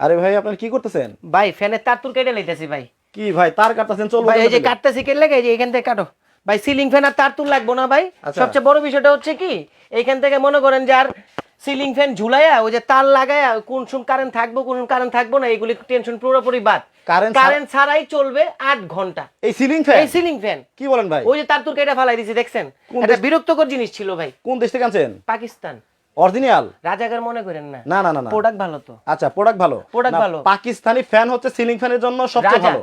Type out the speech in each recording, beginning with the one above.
আরে ভাই আপনার কি করতেছেন? ভাই ফ্যানের তার তুল কেটে লাইতেছি ভাই। কি ভাই তার কাটতেছেন? চলবো ভাই এই যে কাটতেছি কেটে লাগে এই যে এখান থেকে কাটো। ভাই সিলিং ফ্যান আর তার তুল লাগবো না ভাই? আচ্ছা। সবচেয়ে বড় বিষয়টা হচ্ছে কি এইখান থেকে মনে করেন যে আর সিলিং ফ্যান ঝুলাইয়া ওই যে তার লাগায়া কোন সময় কারেন্ট থাকব কোন কারেন্ট থাকব না এগুলি টেনশন পুরোপুরি বাদ। ছাড়া- কারেন্ট ছাড়াই চলবে আট ঘণ্টা। এই সিলিং ফ্যান এই সিলিং ফ্যান কি বলেন ভাই? ওই যে তার তুল কেটে ফালাই দিছি দেখছেন? এটা বিরক্তকর জিনিস ছিল ভাই। কোন দেশ থেকে আনছেন? পাকিস্তান। অরিজিনাল? রাজাকার মনে করেন না। না না না প্রোডাক্ট ভালো তো। আচ্ছা প্রোডাক্ট ভালো। না, ভালো। পাকিস্তানি ফ্যান হচ্ছে সিলিং ফ্যানের জন্য সবচেয়ে ভালো।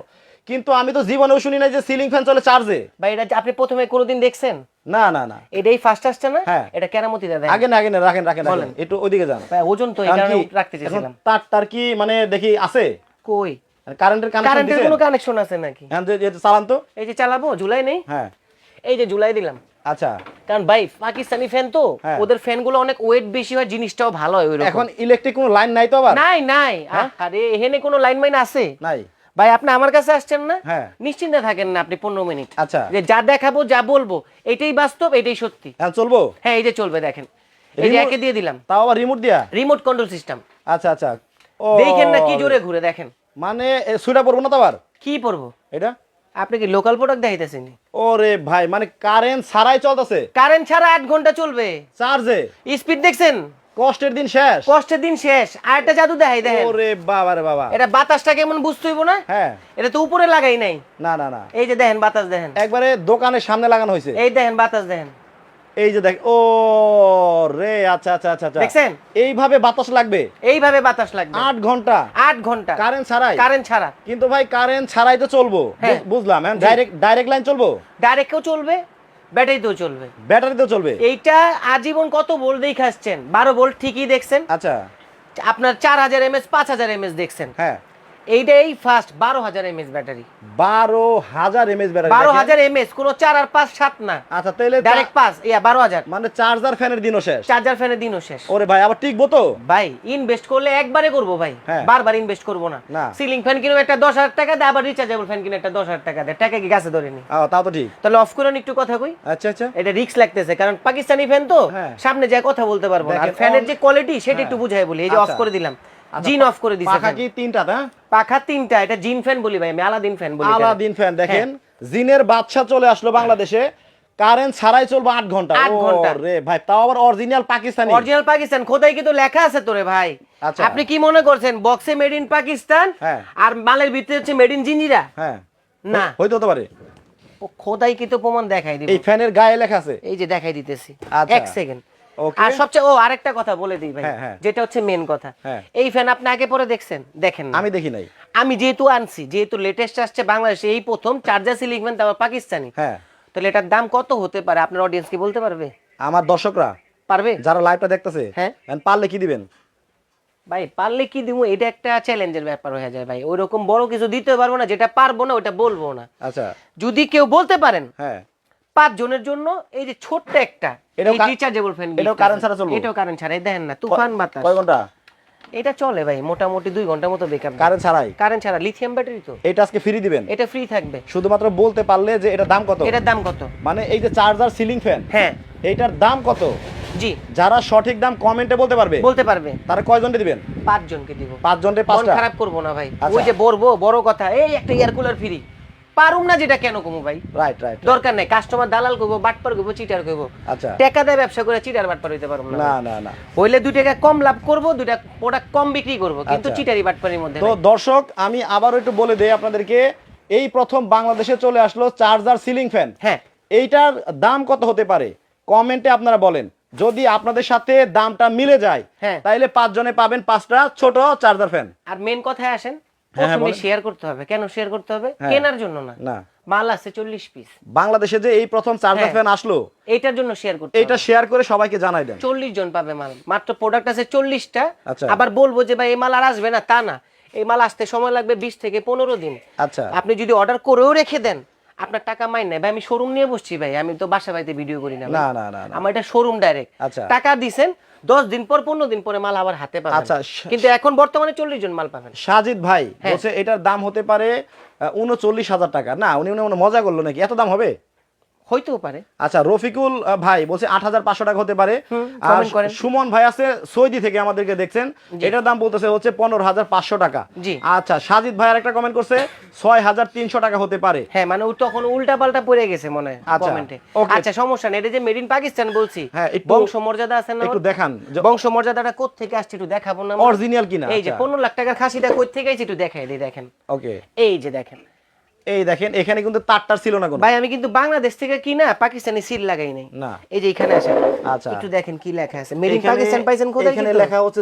কিন্তু আমি তো জীবনেও শুনি নাই যে সিলিং ফ্যান চলে চার্জে ভাই এটা আপনি প্রথমে কোনোদিন দেখছেন? না না না। এটাই ফার্স্ট আসছে না? হ্যাঁ। এটা কেরামতি দাদা। আগে না আগে না রাখেন রাখেন বলেন। রাখেন একটু ওইদিকে যান। ওজন তো এই কারণে রাখতে এখন চেয়েছিলাম তার তার কি মানে দেখি আছে? কই? কারেন্টের কানেকশন কারেন্টের কোনো কানেকশন আছে নাকি? হ্যাঁ যে চালান তো। এই যে চালাবো জুলাই নেই? হ্যাঁ। এই যে জুলাই দিলাম। আচ্ছা। কারণ ভাই পাকিস্তানি ফ্যান তো হ্যাঁ। ওদের ফ্যানগুলো অনেক ওয়েট বেশি হয় জিনিসটাও ভালো হয় এখন ইলেকট্রিক কোনো লাইন নাই তো আবার? নাই নাই। হ্যাঁ? আরে এখানে কোনো লাইন মাইন আছে? নাই। ভাই আপনি আমার কাছে আসছেন না? হ্যাঁ। নিশ্চিন্তে থাকেন না আপনি পনেরো মিনিট। আচ্ছা। যে যা দেখাবো যা বলব এটাই বাস্তব এটাই সত্যি। এখন চলবো? হ্যাঁ এই যে চলবে দেখেন। এই যে একে দিয়ে দিলাম। তাও আবার রিমোট দিয়া? রিমোট কন্ট্রোল সিস্টেম আচ্ছা আচ্ছা। দেখেন না কি জোরে ঘুরে দেখেন। মানে সুইটা পড়ব না তো আবার? কি পড়ব এটা? আপনি কি লোকাল প্রোডাক্ট দেখাইতেছেন? ওরে ভাই মানে কারেন্ট ছাড়াই চলতেছে। কারেন্ট ছাড়া আট ঘণ্টা চলবে। চার্জে স্পিড দেখছেন? কষ্টের দিন শেষ। কষ্টের দিন শেষ। আর একটা জাদু দেখাই দেখেন ওরে বাবা রে বাবা। এটা বাতাসটা কেমন বুঝতে হইব না? হ্যাঁ। এটা তো উপরে লাগাই নাই। না না না। এই যে দেখেন বাতাস দেখেন। একবারে দোকানের সামনে লাগানো হয়েছে এই দেখেন বাতাস দেখেন। এই যে দেখ ও রে আচ্ছা আচ্ছা আচ্ছা আচ্ছা। দেখছেন? এইভাবে বাতাস লাগবে? এইভাবে বাতাস লাগবে। আট ঘণ্টা? আট ঘণ্টা। কারেন্ট ছাড়াই? কারেন্ট ছাড়া। কিন্তু ভাই কারেন্ট ছাড়াই তো চলবো। হ্যাঁ। বুঝলাম ডাইরেক্ট ডাইরেক্ট লাইন চলবো? ডাইরেক্টও চলবে ব্যাটারিতেও চলবে। ব্যাটারিতেও চলবে? এইটা আজীবন কত ভোল্ট দিয়ে খাচ্ছেন বারো ভোল্ট ঠিকই দেখছেন। আচ্ছা। আপনার চার হাজার এমএস পাঁচ হাজার এমএস দেখছেন। হ্যাঁ। এইটাই ফার্স্ট বারো হাজার এমএস ব্যাটারি বারো হাজার এমএস ব্যাটারি বারো হাজার এমএস কোনো চার আর পাঁচ সাত না। আচ্ছা তাহলে ডাইরেক্ট পাঁচ ইয়া বারো হাজার। মানে চার্জার ফ্যানের দিনও শেষ। চার্জার ফ্যানের দিনও শেষ। ওরে ভাই আবার টিকবো তো? ভাই ইনভেস্ট করলে একবারে করব ভাই। হ্যাঁ। বারবার ইনভেস্ট করব না। সিলিং ফ্যান কিনে একটা দশ হাজার টাকা দেয় আবার রিচার্জেবল ফ্যান কিনে একটা দশ হাজার টাকা দেয়। টাকা কি গাছে ধরে নি তাও তো ঠিক। তাহলে অফ করে একটু কথা কই? আচ্ছা আচ্ছা। এটা রিস্ক লাগতেছে কারণ পাকিস্তানি ফ্যান তো হ্যাঁ। সামনে যায় কথা বলতে পারব না। আর ফ্যানের যে কোয়ালিটি সেটা হ্যাঁ। একটু বুঝাই বলি। এই যে অফ আচ্ছা। করে দিলাম। জিন অফ করে দিছে পাখা কি তিনটা হ্যাঁ? পাখা তিনটা এটা জিন ফ্যান বলি ভাই আমি আলাদিন ফ্যান বলি আলাদিন ফ্যান দেখেন। জিনের বাদশা চলে আসলো বাংলাদেশে কারেন্ট ছাড়াই চলবে আট ঘণ্টা। আট ঘণ্টা। রে ভাই তাও আবার অরিজিনাল পাকিস্তানি। অরিজিনাল পাকিস্তান খোদাই কিন্তু লেখা আছে তোরে ভাই। আচ্ছা। আপনি কি মনে করছেন বক্সে মেড ইন পাকিস্তান হ্যাঁ। আর মালের ভিতরে হচ্ছে মেড ইন জিঞ্জিরা হ্যাঁ। না। হইতে হতে পারে। খোদাই কিন্তু প্রমাণ দেখাই দিব। এই ফ্যানের গায়ে লেখা আছে। এই যে দেখাই দিতেছি। আচ্ছা। এক সেকেন্ড. আর সবচেয়ে ও আরেকটা কথা বলে দিই ভাই হ্যাঁ, হ্যাঁ। যেটা হচ্ছে মেন কথা। হ্যাঁ। এই ফ্যান আপনি আগে পরে দেখছেন? দেখেন আমি দেখি নাই। আমি যেহেতু আনছি যেহেতু লেটেস্ট আসছে বাংলাদেশে এই প্রথম চার্জার সিলিং ফ্যান তারপর পাকিস্তানি। হ্যাঁ। তাহলে এটার দাম কত হতে পারে? আপনার অডিয়েন্স কি বলতে পারবে? আমার দর্শকরা পারবে? যারা লাইভটা দেখতেছে হ্যাঁ। পারলে কি দিবেন? ভাই পারলে কি দিব এটা একটা চ্যালেঞ্জের ব্যাপার হয়ে যায় ভাই। ওইরকম বড় কিছু দিতে পারব না যেটা পারব না ওটা বলব না। আচ্ছা। যদি কেউ বলতে পারেন হ্যাঁ। পাঁচ জনের জন্য এই যে ছোট্ট একটা এটাও রিচার্জেবল ফ্যান এটাও current ছাড়া চলবে? এটাও কারেন্ট ছাড়া এই দেখেন না তুফান বাতাস। কয় ঘণ্টা? এটা চলে ভাই মোটামুটি দুই ঘণ্টার মতো বেকআপ কারেন্ট ছাড়াই? কারেন্ট ছাড়া লিথিয়াম ব্যাটারি তো। এটা আজকে ফ্রি দিবেন? এটা ফ্রি থাকবে। শুধুমাত্র বলতে পারলে যে এটা দাম কত? এটার দাম কত? মানে এই যে চার্জার সিলিং ফ্যান হ্যাঁ। এইটার দাম কত? জি। যারা সঠিক দাম কমেন্টে বলতে পারবে বলতে পারবে। তারা কয়জনকে দিবেন? পাঁচ জনকে দিব। পাঁচ জনকে মন পাঁচটা? খারাপ করব না ভাই। আচ্ছা। ওই যে বলব বড় কথা এই একটা এয়ার কুলার ফ্রি পারুম না যেটা কেন কমু ভাই? রাইট রাইট দরকার নাই। কাস্টমার দালাল করব বাটপার করব চিটার আচ্ছা। টাকা দেয় ব্যবসা করে চিটার বাটপার হইতে না না না না। হইলে দুই টাকা কম লাভ করব দুইটা প্রোডাক্ট কম বিক্রি করব কিন্তু আচ্ছা। চিটারি বাটপারির মধ্যে তো দর্শক আমি একটু বলে দেই আপনাদেরকে এই প্রথম বাংলাদেশে চলে আসলো চার্জার সিলিং ফ্যান হ্যাঁ। এইটার দাম কত হতে পারে? কমেন্টে আপনারা বলেন। যদি আপনাদের সাথে দামটা মিলে যায় হ্যাঁ। তাইলে পাঁচজনে পাবেন পাঁচটা ছোট চার্জার ফ্যান আর মেন কথায় আসেন প্রথমে শেয়ার করতে হবে। কেন শেয়ার করতে হবে? হ্যাঁ। কেনার জন্য না। না। মাল আছে চল্লিশ পিস বাংলাদেশে যে এই প্রথম চার্জার হ্যাঁ। ফ্যান আসলো এইটার জন্য শেয়ার করতে এটা শেয়ার করে সবাইকে জানাই দেন। চল্লিশ জন পাবে মাল। মাত্র প্রোডাক্ট আছে চল্লিশটা। আচ্ছা। আবার বলব যে ভাই এই মাল আর আসবে না তা না। এই মাল আসতে সময় লাগবে বিশ থেকে পনেরো দিন। আচ্ছা। আপনি যদি অর্ডার করেও রেখে দেন আপনার টাকা মাইন নাই। ভাই আমি শোরুম নিয়ে বসছি ভাই আমি তো বাসা বাড়িতে ভিডিও করি না না না না আমার এটা শোরুম ডাইরেক্ট আচ্ছা। টাকা দিছেন দশ দিন পর পনেরো দিন পরে মাল আবার হাতে পাবেন। আচ্ছা, কিন্তু এখন বর্তমানে চল্লিশ জন মাল পাবেন। সাজিদ ভাই হ্যাঁ। বলছে এটার দাম হতে পারে উনচল্লিশ হাজার টাকা। না উনি উনি মনে মজা করল নাকি? এত দাম হবে? হইতেও পারে। আচ্ছা রফিকুল ভাই বলছে আট হাজার পাঁচশো টাকা হতে পারে। আর সুমন ভাই আছে সৌদি থেকে আমাদেরকে দেখছেন। এটার দাম বলতেছে হচ্ছে পনেরো হাজার পাঁচশো টাকা। আচ্ছা সাজিদ ভাই একটা কমেন্ট করছে ছয় হাজার তিনশো টাকা হতে পারে। হ্যাঁ মানে তখন উল্টা পাল্টা পড়ে গেছে মনে হয় আচ্ছা, কমেন্টে আচ্ছা সমস্যা নেই এটা যে মেড ইন পাকিস্তান বলছি। হ্যাঁ, বংশ মর্যাদা আছে না একটু দেখান বংশ মর্যাদাটা কোথ থেকে আসছে একটু দেখাবো না? অরিজিনাল কিনা এই যে আচ্ছা। পনেরো লাখ টাকার খাসিটা কোথ থেকে আইছে একটু দেখাই দিই দেখেন। ওকে এই যে দেখেন। এই দেখেন এখানে কিন্তু তারটার ছিল না কোনো। ভাই আমি কিন্তু বাংলাদেশ থেকে কিনা পাকিস্তানি সিল লাগাই নাই। না। এই যে এখানে আছে আচ্ছা। একটু দেখেন কি লেখা আছে। মেড ইন পাকিস্তান পাইছেন কোথায় এখানে লেখা হচ্ছে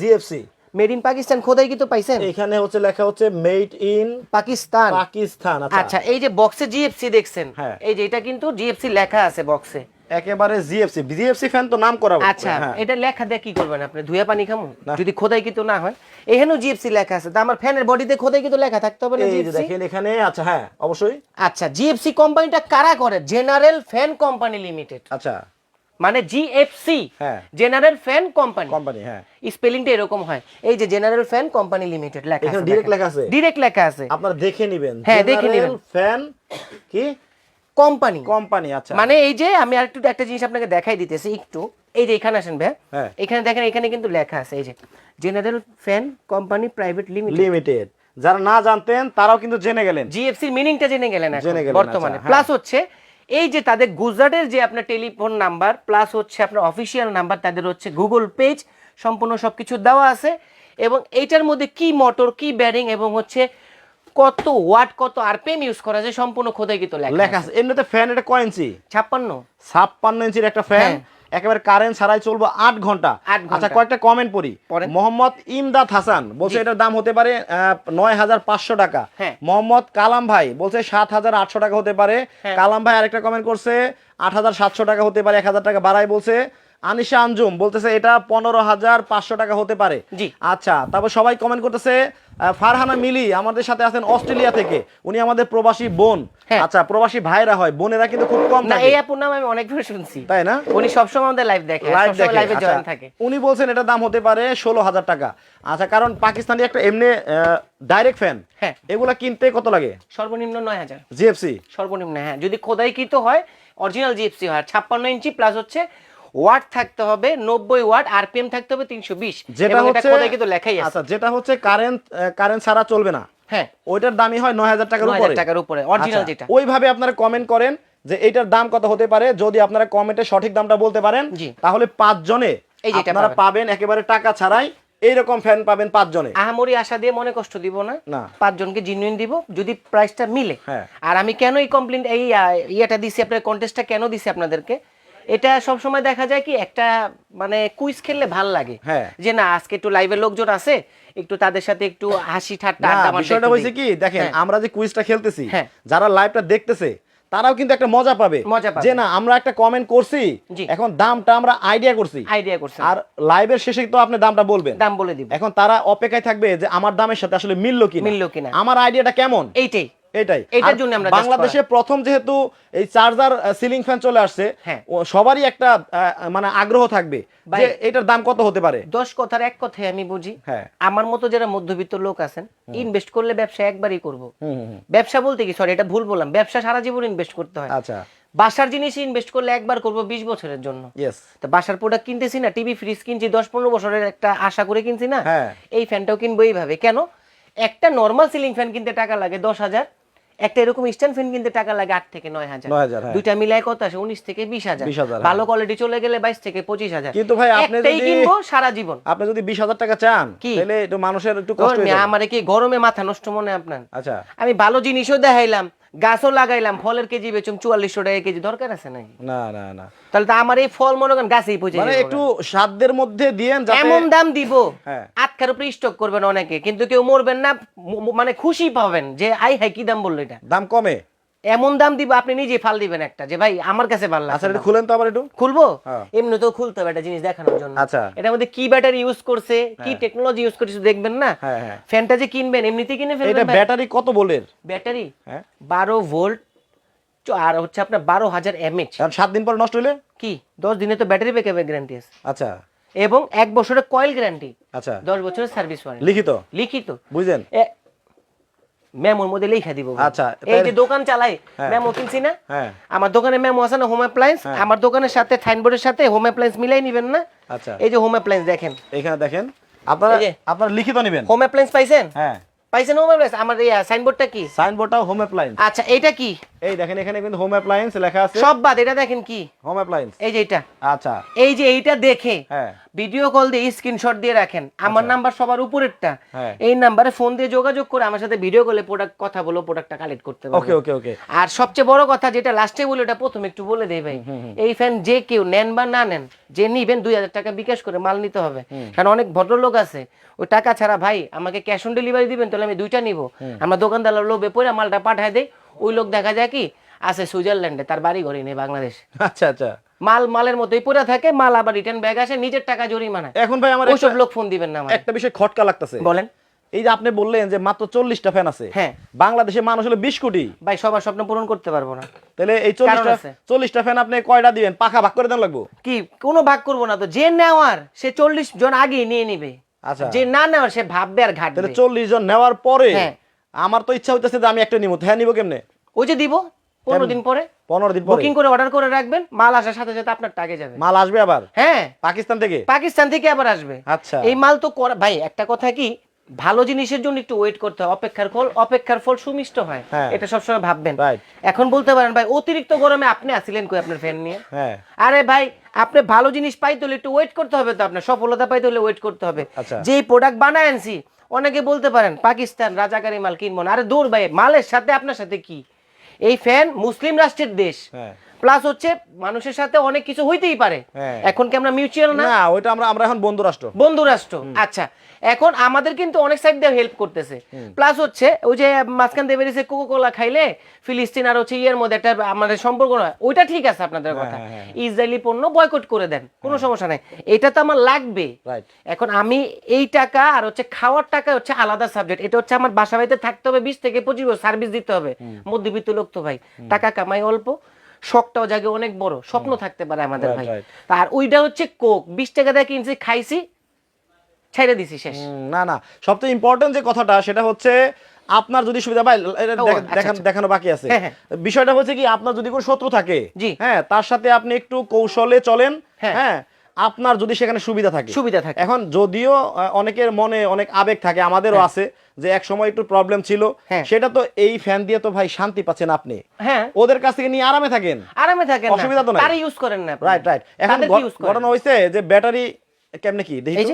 জিএফসি মেড ইন পাকিস্তান খোদাই তো পাইছেন? এখানে হচ্ছে লেখা হচ্ছে মেড ইন পাকিস্তান। পাকিস্তান আচ্ছা। আচ্ছা এই যে বক্সে জিএফসি দেখছেন হ্যাঁ। এই যে এটা কিন্তু জিএফসি লেখা আছে বক্সে একেবারে জিএফসি। জিএফসি ফ্যান তো নাম করা আচ্ছা হ্যাঁ। এটা লেখা দিয়ে কি করবেন আপনি? ধুয়া পানি খামু? যদি খোদাই কিন্তু না হয়। এখানেও জিএফসি লেখা আছে। তা আমার ফ্যানের বডিতে খোদাই কিন্তু লেখা থাকতে হবে না এই যে দেখেন এখানে আচ্ছা হ্যাঁ অবশ্যই। আচ্ছা জিএফসি কোম্পানিটা কারা করে? জেনারেল ফ্যান কোম্পানি লিমিটেড আচ্ছা। মানে জিএফসি। হ্যাঁ। জেনারেল ফ্যান কোম্পানি কোম্পানি হ্যাঁ। স্পেলিংটা এরকম হয়। এই যে জেনারেল ফ্যান কোম্পানি লিমিটেড লেখা এখানে আছে direct লেখা আছে? ডাইরেক্ট লেখা আছে। আপনারা দেখে নেবেন। হ্যাঁ, দেখে নেবেন। ফ্যান কি? কোম্পানি কোম্পানি আচ্ছা। মানে এই যে আমি আরেকটু একটা জিনিস আপনাকে দেখাই দিতেছি একটু। এই যে এখানে আসেন ভাই হ্যাঁ। এখানে দেখেন এখানে কিন্তু লেখা আছে। এই যে general fan company private limited limited যারা না জানতেন তারাও কিন্তু জেনে গেলেন। জিএফসির মিনিংটা জেনে গেলেন জেনে গেলেন, বর্তমানে। আচ্ছা, প্লাস হচ্ছে এই যে তাদের গুজরাটের যে আপনার টেলিফোন নাম্বার প্লাস হচ্ছে আপনার অফিসিয়াল নাম্বার তাদের হচ্ছে গুগল পেজ সম্পূর্ণ সবকিছু দেওয়া আছে। এবং এইটার মধ্যে কি মোটর কি ব্যারিং এবং হচ্ছে কত ওয়াট কত আরপিএম ইউজ করা যায় সম্পূর্ণ খোদাই কিন্তু লেখা লেখা আছে। এমনিতে ফ্যান এটা কয় ইঞ্চি ছাপ্পান্ন। ছাপ্পান্ন ইঞ্চির একটা ফ্যান। একেবারে কারেন্ট ছাড়াই চলবো আট ঘণ্টা। আচ্ছা কয়েকটা কমেন্ট পড়ি। মোহাম্মদ ইমদাদ হাসান বলছে এটার দাম হতে পারে নয় হাজার পাঁচশো টাকা। হ্যাঁ। মোহাম্মদ কালাম ভাই বলছে সাত হাজার আটশো টাকা হতে পারে। হ্যাঁ। কালাম ভাই আরেকটা কমেন্ট করছে আট হাজার সাতশো টাকা হতে পারে এক হাজার টাকা। বাড়াই বলছে আনিশা আঞ্জুম বলতেছে এটা পনেরো হাজার পাঁচশো টাকা হতে পারে। জি। আচ্ছা তারপর সবাই কমেন্ট করতেছে ফারহানা মিলি আমাদের সাথে আছেন অস্ট্রেলিয়া থেকে। উনি আমাদের প্রবাসী বোন। হ্যাঁ। আচ্ছা প্রবাসী ভাইরা হয় বোনেরা কিন্তু খুব কম না এই আপুর নাম আমি অনেকবার শুনছি। তাই না? উনি সবসময় আমাদের লাইভ দেখে লাইভ দেখে লাইভে আচ্ছা, জয়েন থাকে। উনি বলছেন এটার দাম হতে পারে ষোলো হাজার টাকা। আচ্ছা কারণ পাকিস্তানি একটা এমনি ডাইরেক্ট ফ্যান হ্যাঁ। এগুলা কিনতে কত লাগে? সর্বনিম্ন নয় হাজার। জিএফসি সর্বনিম্ন হ্যাঁ। যদি খোদাইকৃত হয় অরিজিনাল জিএফসি হয় ছাপ্পান্ন ইঞ্চি প্লাস হচ্ছে ওয়াট থাকতে হবে নব্বই ওয়াট আরপিএম থাকতে হবে তিনশো বিশ। যেটা হচ্ছে খোদাইকৃত লেখাই আছে। আচ্ছা যেটা হচ্ছে কারেন্ট কারেন্ট ছাড়া চলবে না। হ্যাঁ। ওইটার দামই হয় নয় হাজার টাকার 9,000 উপরে। টাকার উপরে, original আচ্ছা, যেটা। ওইভাবে আপনারা কমেন্ট করেন যে এইটার দাম কত হতে পারে। যদি আপনারা কমেন্টে সঠিক দামটা বলতে পারেন তাহলে পাঁচ জনে এই যেটা আপনারা পাবেন। একেবারে টাকা ছাড়াই এইরকম ফ্যান পাবেন পাঁচ জনে। আহামরি আশা দিয়ে মনে কষ্ট দিব না। না। পাঁচজনকে জিনুইন দিব যদি প্রাইসটা মিলে। হ্যাঁ। আর আমি কেন এই কমপ্লেন এই ইয়েটা দিছি আপনার কন্টেস্টটা কেন দিছি আপনাদেরকে? এটা সব সময় দেখা যায় কি একটা মানে কুইজ খেললে ভালো লাগে। হ্যাঁ। যে না আজকে একটু লাইভের লোকজন আছে একটু তাদের সাথে একটু হাসি ঠাট্টা বিষয়টা হয়েছে কি দেখেন হ্যাঁ। আমরা যে কুইজটা খেলতেছি হ্যাঁ। যারা লাইভটা দেখতেছে তারাও কিন্তু একটা মজা পাবে। মজা যে না আমরা একটা কমেন্ট করছি এখন দামটা আমরা আইডিয়া করছি। আইডিয়া করছি। আর লাইভের শেষে তো আপনি দামটা বলবেন। দাম বলে দিব। এখন তারা অপেক্ষায় থাকবে যে আমার দামের সাথে আসলে মিললো কিনা। মিললো কিনা। আমার আইডিয়াটা কেমন? এইটাই। এটাই। এটার জন্য আমরা বাংলাদেশে প্রথম যেহেতু এই চার্জার সিলিং ফ্যান চলে আসছে হ্যাঁ। সবারই একটা মানে আগ্রহ থাকবে যে এটার দাম কত হতে পারে। দশ কথার এক কথায় আমি বুঝি হ্যাঁ। আমার মতো যারা মধ্যবিত্ত লোক আছেন ইনভেস্ট করলে ব্যবসা একবারই করব। ব্যবসা বলতে কি? সরি এটা ভুল বললাম। ব্যবসা সারা জীবন ইনভেস্ট করতে হয়। আচ্ছা। বাসার জিনিস ইনভেস্ট করলে একবার করব বিশ বছরের জন্য। তো বাসার প্রোডাক্ট কিনতেছি না টিভি ফ্রিজ কিনছি দশ পনেরো বছরের একটা আশা করে কিনছি না হ্যাঁ। এই ফ্যানটাও কিনবো এইভাবে। কেন? একটা নর্মাল সিলিং ফ্যান কিনতে টাকা লাগে দশ হাজার একটা এরকম স্ট্যান্ড ফ্যান কিনতে টাকা লাগে আট থেকে নয় হাজার। 9,000, হ্যাঁ। দুইটা মিলায় কত আসে? উনিশ থেকে বিশ হাজার। 20,000, হ্যাঁ। ভালো কোয়ালিটি চলে গেলে বাইশ থেকে পঁচিশ হাজার। কিন্তু ভাই আপনি কিনবো সারা জীবন। আপনি যদি বিশ হাজার টাকা চান কি? তাহলে একটু মানুষের একটু কষ্ট আমার কি গরমে মাথা নষ্ট মনে হয় আপনার? আচ্ছা। আমি ভালো জিনিসও দেখাইলাম। গাছও লাগাইলাম ফলের কেজি বেচুম চুয়াল্লিশশো টাকা কেজি দরকার আছে নাকি? না না না। তাহলে তো আমার এই ফল মনে করেন গাছেই পৌঁছে মানে একটু সাধ্যের মধ্যে দিয়েন এমন দাম দিব হ্যাঁ। আটকার উপরে স্টক করবেন অনেকে কিন্তু কেউ মরবেন না মানে খুশি পাবেন যে আই হাই কি দাম বলল এটা? দাম কমে। এমন দাম দিব আপনি নিজে ফাল দিবেন একটা যে ভাই আমার কাছে ভালো আচ্ছা লাগছে এটা খুলেন তো আবার একটু। খুলবো? হ্যাঁ। এমনি তো খুলতে হবে একটা জিনিস দেখানোর জন্য। আচ্ছা। এটার মধ্যে কি ব্যাটারি ইউজ করছে কি টেকনোলজি ইউজ করছে দেখবেন না? হ্যাঁ, হ্যাঁ। ফ্যানটা যে কিনবেন এমনিতে কিনে ফেলবেন ভাই। ব্যাটারি কত বলের ব্যাটারি? হ্যাঁ। বারো ভোল্ট আর হচ্ছে আপনার বারো হাজার এমএচ কারণ সাত দিন পর নষ্ট হলে কি? দশ দিনে তো ব্যাটারি ব্যাকআপের গ্যারান্টি আছে। আচ্ছা। এবং এক বছরের কয়েল গ্যারান্টি আচ্ছা। দশ বছরের সার্ভিস ওয়ারেন্টি লিখিত? লিখিত। বুঝলেন মেমোর মধ্যে লিখে দিব আচ্ছা, এই যে দোকান চালাই হ্যাঁ। মেমো কিনছি না? হ্যাঁ। আমার দোকানে মেমো আছে না হোম অ্যাপ্লায়েন্স আমার দোকানের সাথে সাইনবোর্ডের সাথে হোম অ্যাপ্লায়েন্স মিলাই নিবেন না? আচ্ছা। এই যে হোম অ্যাপ্লায়েন্স দেখেন। এখানে দেখেন। আপনারা। আপনারা লিখিত নেবেন। হোম অ্যাপ্লায়েন্স পাইছেন? হ্যাঁ। পাইছেন হোম অ্যাপ্লায়েন্স আমার এই সাইনবোর্ডটা কি? সাইনবোর্ডটাও হোম অ্যাপ্লায়েন্স। আচ্ছা এটা কি? এই দেখেন এখানে কিন্তু হোম অ্যাপ্লায়েন্স লেখা আছে। সব বাদ এটা দেখেন কি? হোম অ্যাপ্লায়েন্স এই যে এটা আচ্ছা। এই যে এইটা দেখে হ্যাঁ। ভিডিও কল দিয়ে স্ক্রিনশট দিয়ে রাখেন। আমার নাম্বার সবার উপরেরটা। হ্যাঁ। এই নাম্বারে ফোন দিয়ে যোগাযোগ করে আমার সাথে ভিডিও কলে প্রোডাক্ট কথা বলো প্রোডাক্টটা কালেক্ট করতে ওকে পারবে ওকে ওকে আর সবচেয়ে বড় কথা যেটা লাস্টে বলি ওটা প্রথমে একটু বলে দেই ভাই। এই ফ্যান যে কেউ নেন বা না নেন যে নিবেন দুই হাজার টাকা বিকাশ করে মাল নিতে হবে। কারণ অনেক ভদ্রলোক আছে ওই টাকা ছাড়া ভাই আমাকে ক্যাশ অন ডেলিভারি দিবেন তাহলে আমি দুইটা নিব। আমরা দোকানদার লোভে পড়ে মালটা পাঠায় দেই ওই লোক দেখা যায় কি আছে সুইজারল্যান্ডে তার বাড়ি ঘরে নেই বাংলাদেশ। আচ্ছা আচ্ছা। মাল মালের মতোই পড়ে থাকে মাল আবার রিটার্ন ব্যাগ আসে নিজের টাকা জরিমানা। এখন ভাই আমার ওইসব লোক ফোন দিবেন না একটা বিষয় খটকা লাগতেছে। বলেন। এই যে আপনি বললেন যে মাত্র চল্লিশটা ফ্যান আছে। হ্যাঁ। বাংলাদেশে মানুষ হলো বিশ কোটি। ভাই সবার স্বপ্ন পূরণ করতে পারব না। তাহলে এই চল্লিশটা। চল্লিশটা ফ্যান আপনি কয়টা দিবেন? পাখা ভাগ করে দেন লাগবো। কি কোনো ভাগ করব না তো। যে নেওয়ার সে চল্লিশ জন আগে নিয়ে নিবে। আচ্ছা। যে না নেওয়ার সে ভাববে আর ঘাটবে। তাহলে চল্লিশ জন নেওয়ার পরে হ্যাঁ। আমার তো ইচ্ছা হইতেছে যে আমি একটা নিবো হ্যাঁ নিবো কেমনে? ওই যে দিব পনেরো দিন পরে। পনেরো দিন বুকিং করে অর্ডার করে রাখবেন মাল আসার সাথে সাথে আপনার টাকে যাবে। মাল আসবে আবার? হ্যাঁ। পাকিস্তান থেকে? পাকিস্তান থেকে আবার আসবে। আচ্ছা। এই মাল তো ভাই একটা কথা কি ভালো জিনিসের জন্য একটু ওয়েট করতে হয় অপেক্ষার ফল অপেক্ষার ফল সুমিষ্ট হয়। হ্যাঁ। এটা সবসময় ভাববেন। এখন বলতে পারেন ভাই অতিরিক্ত গরমে আপনি আসিলেন কই আপনার ফ্যান নিয়ে? হ্যাঁ। আরে ভাই আপনি ভালো জিনিস পাইতে হলে একটু ওয়েট করতে হবে তো আপনার সফলতা পাইতে হলে ওয়েট করতে হবে। আচ্ছা। যেই প্রোডাক্ট বানায় আনছি অনেকে বলতে পারেন পাকিস্তান রাজাকারী মাল কিনবো না। আরে দূর ভাই মালের সাথে আপনার সাথে কি? এই ফ্যান মুসলিম রাষ্ট্রের দেশ। হ্যাঁ। প্লাস হচ্ছে মানুষের সাথে অনেক কিছু হইতেই পারে। হ্যাঁ। এখন কি আমরা মিউচুয়াল না? না ওইটা আমরা আমরা এখন বন্ধু রাষ্ট্র। বন্ধু রাষ্ট্র। আচ্ছা এখন আমাদের কিন্তু অনেক সাইড দিয়ে হেল্প করতেছে। প্লাস হচ্ছে ওই যে মাঝখান দিয়ে বেরিয়েছে কোকো কোলা খাইলে ফিলিস্তিন আর হচ্ছে ইয়ের মধ্যে একটা আমাদের সম্পর্ক নয় ওইটা ঠিক আছে আপনাদের কথা। হ্যাঁ, হ্যাঁ, ইসরায়েলি পণ্য বয়কট করে দেন কোনো সমস্যা নাই। এটা তো আমার লাগবে। এখন আমি এই টাকা আর হচ্ছে খাওয়ার টাকা হচ্ছে আলাদা সাবজেক্ট এটা হচ্ছে আমার বাসা বাড়িতে থাকতে হবে বিশ থেকে পঁচিশ বছর সার্ভিস দিতে হবে। মধ্যবিত্ত লোক তো ভাই টাকা কামাই অল্প শখটাও জাগে অনেক বড় স্বপ্ন থাকতে পারে আমাদের ভাই। আর ওইটা হচ্ছে কোক বিশ টাকা দিয়ে কিনছি খাইছি ছেড়ে দিছি শেষ না না সবচেয়ে ইম্পর্টেন্ট যে কথাটা সেটা হচ্ছে আপনার যদি সুবিধা দেখ- আচ্ছা, দেখান- আচ্ছা। দেখানো বাকি আছে হ্যাঁ, হ্যাঁ। বিষয়টা হচ্ছে কি আপনার যদি কোনো শত্রু থাকে। হ্যাঁ তার সাথে আপনি একটু কৌশলে চলেন হ্যাঁ। হ্যাঁ আপনার যদি সেখানে সুবিধা থাকে সুবিধা থাকে এখন যদিও অনেকের মনে অনেক আবেগ থাকে আমাদেরও আছে যে এক সময় একটু প্রবলেম ছিল। সেটা তো এই ফ্যান দিয়ে তো ভাই শান্তি পাচ্ছেন আপনি হ্যাঁ ওদের কাছ থেকে নিয়ে আরামে থাকেন আরামে থাকেন অসুবিধা তো নাই। তারা ইউজ করেন না রাইট রাইট এখন? ঘটনা হয়েছে যে ব্যাটারি কেমনে কি দেখি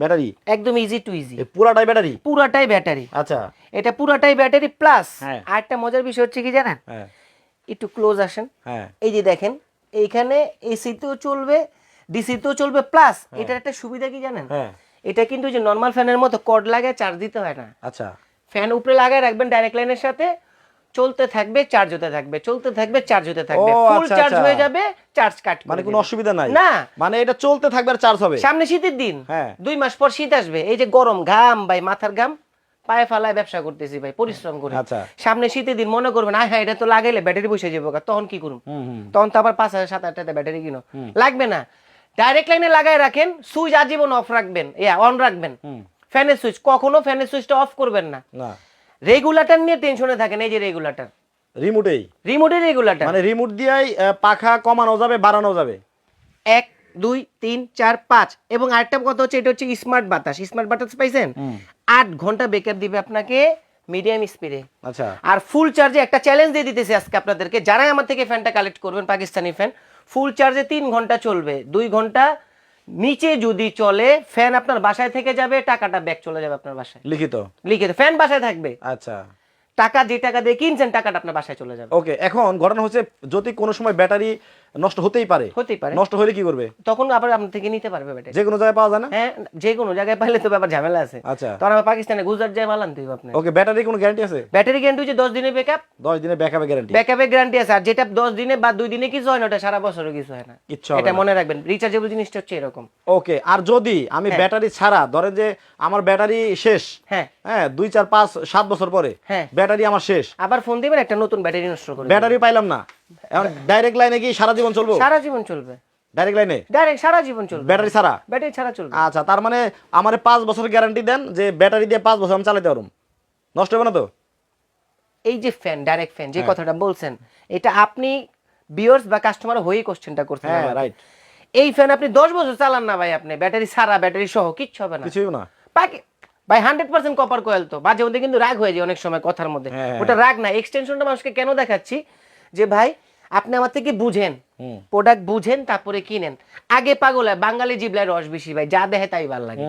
ব্যাটারি? একদম ইজি টু ইজি পুরাটাই ব্যাটারি? পুরাটাই ব্যাটারি। আচ্ছা। এটা পুরাটাই ব্যাটারি প্লাস হ্যাঁ। আরেকটা মজার বিষয় হচ্ছে কি জানেন? হ্যাঁ। একটু ক্লোজ আসেন। হ্যাঁ। এই যে দেখেন এইখানে এসিতেও চলবে ডিসিতেও চলবে প্লাস এটার একটা সুবিধা কি জানেন? এটা কিন্তু যে নর্মাল ফ্যানের মতো কর্ড লাগায় চার্জ দিতে হয় না। আচ্ছা। ফ্যান উপরে লাগায় রাখবেন ডাইরেক্ট লাইনের সাথে চলতে থাকবে চার্জ হতে থাকবে চলতে থাকবে চার্জ হতে থাকবে। ফুল আচ্ছা, চার্জ আচ্ছা। হয়ে যাবে চার্জ কাট মানে কোনো অসুবিধা নাই। না। মানে এটা চলতে থাকবে আর চার্জ হবে। সামনে শীতের দিন। হ্যাঁ। দুই মাস পর শীত আসবে। এই যে গরম ঘাম ভাই মাথার ঘাম পায়ে ফালায় ব্যবসা করতেছি ভাই পরিশ্রম করে। আচ্ছা। সামনে শীতের দিন মনে করবেন আয় হ্যাঁ এটা তো লাগাইলে ব্যাটারি বসে যাব তখন কি করুন তখন তো আবার পাঁচ হাজার সাত হাজার ব্যাটারি কিনো। লাগবে না। ডাইরেক্ট লাইনে লাগায় রাখেন সুইচ আজীবন অফ রাখবেন। ইয়া অন রাখবেন। ফ্যানের সুইচ কখনো ফ্যানের সুইচটা অফ করবেন না। না। রেগুলেটর নিয়ে টেনশনে থাকেন এই যে রেগুলেটর। রিমোটেই। রিমোটের রেগুলেটর। মানে রিমোট দিয়েই পাখা কমানো যাবে বাড়ানো যাবে। এক দুই তিন চার পাঁচ। এবং আরেকটা কথা হচ্ছে এটা হচ্ছে স্মার্ট বাতাস। স্মার্ট বাতাস পাইছেন? আট ঘণ্টা বেকআপ দিবে আপনাকে মিডিয়াম স্পিডে আচ্ছা। আর ফুল চার্জে একটা চ্যালেঞ্জ দিয়ে দিতেছি আজকে আপনাদেরকে। যারাই আমার থেকে ফ্যানটা কালেক্ট করবেন পাকিস্তানি ফ্যান ফুল চার্জে তিন ঘণ্টা চলবে। দুই ঘণ্টা নিচে যদি চলে ফ্যান আপনার বাসায় থেকে যাবে টাকাটা ব্যাক চলে যাবে আপনার বাসায়। লিখিত? লিখিত। ফ্যান বাসায় থাকবে। আচ্ছা। টাকা যে টাকা দিয়ে কিনছেন টাকাটা আপনার বাসায় চলে যাবে। ওকে এখন ঘটনা হচ্ছে যদি কোনো সময় ব্যাটারি নষ্ট হতেই পারে। হতেই পারে। নষ্ট হলে কি করবে? তখন আবার আপনার থেকে নিতে পারবে ব্যাটারি। যে কোনো জায়গায় পাওয়া যায় না? হ্যাঁ যে কোনো জায়গায় পাইলে তো ব্যাপার ঝামেলা আছে। আচ্ছা। তখন আমার পাকিস্তানে গুজরাট যায় মালান তুই আপনি ওকে ব্যাটারি কোনো গ্যারান্টি আছে? ব্যাটারি গ্যারান্টি হচ্ছে দশ দিনের ব্যাকআপ দশ দিনের ব্যাকআপে গ্যারান্টি ব্যাকআপের গ্যারান্টি আছে। আর যেটা দশ দিনে বা দুই দিনে কিছু হয় না ওটা সারা বছরও কিছু হয় না। কিচ্ছু এটা মনে রাখবেন রিচার্জেবল জিনিসটা হচ্ছে এরকম। ওকে আর যদি আমি হ্যাঁ। ব্যাটারি ছাড়া ধরেন যে আমার ব্যাটারি শেষ হ্যাঁ। হ্যাঁ দুই চার পাঁচ সাত বছর পরে হ্যাঁ। ব্যাটারি আমার শেষ। আবার ফোন দিবেন একটা নতুন ব্যাটারি নষ্ট করে ব্যাটারি পাইলাম না। এখন ডাইরেক্ট লাইনে কি সারা জীবন চলবো? সারা জীবন চলবে। ডাইরেক্ট লাইনে ডাইরেক্ট সারা জীবন চলবে। ব্যাটারি ছাড়া? ব্যাটারি ছাড়া চলবে। আচ্ছা তার মানে আমার পাঁচ বছর গ্যারান্টি দেন যে ব্যাটারি দিয়ে পাঁচ বছর আমি চালাতে পারব। নষ্ট হবে না তো? এই যে ফ্যান ডাইরেক্ট ফ্যান যে হ্যাঁ। কথাটা বলছেন এটা আপনি বিয়ার্স বা কাস্টমার হয়েই কোশ্চেনটা করছেন হ্যাঁ রাইট এই ফ্যান আপনি দশ বছর চালান না ভাই আপনি ব্যাটারি সারা ব্যাটারি সহ কিচ্ছু হবে না। কিছুই না। বাকি ভাই হান্ড্রেড পার্সেন্ট কপার কয়েল তো মাঝে মধ্যে কিন্তু রাগ হয়ে যায় অনেক সময় কথার মধ্যে। হ্যাঁ, হ্যাঁ। ওটা রাগ না এক্সটেনশনটা মানুষকে কেন দেখাচ্ছি? যে ভাই আপনি আমার থেকে বুঝেন। প্রোডাক্ট বুঝেন তারপরে কিনেন। আগে পাগল হয় বাঙালি জিবলায় রস বেশি ভাই যা দেহে তাই ভালো লাগে।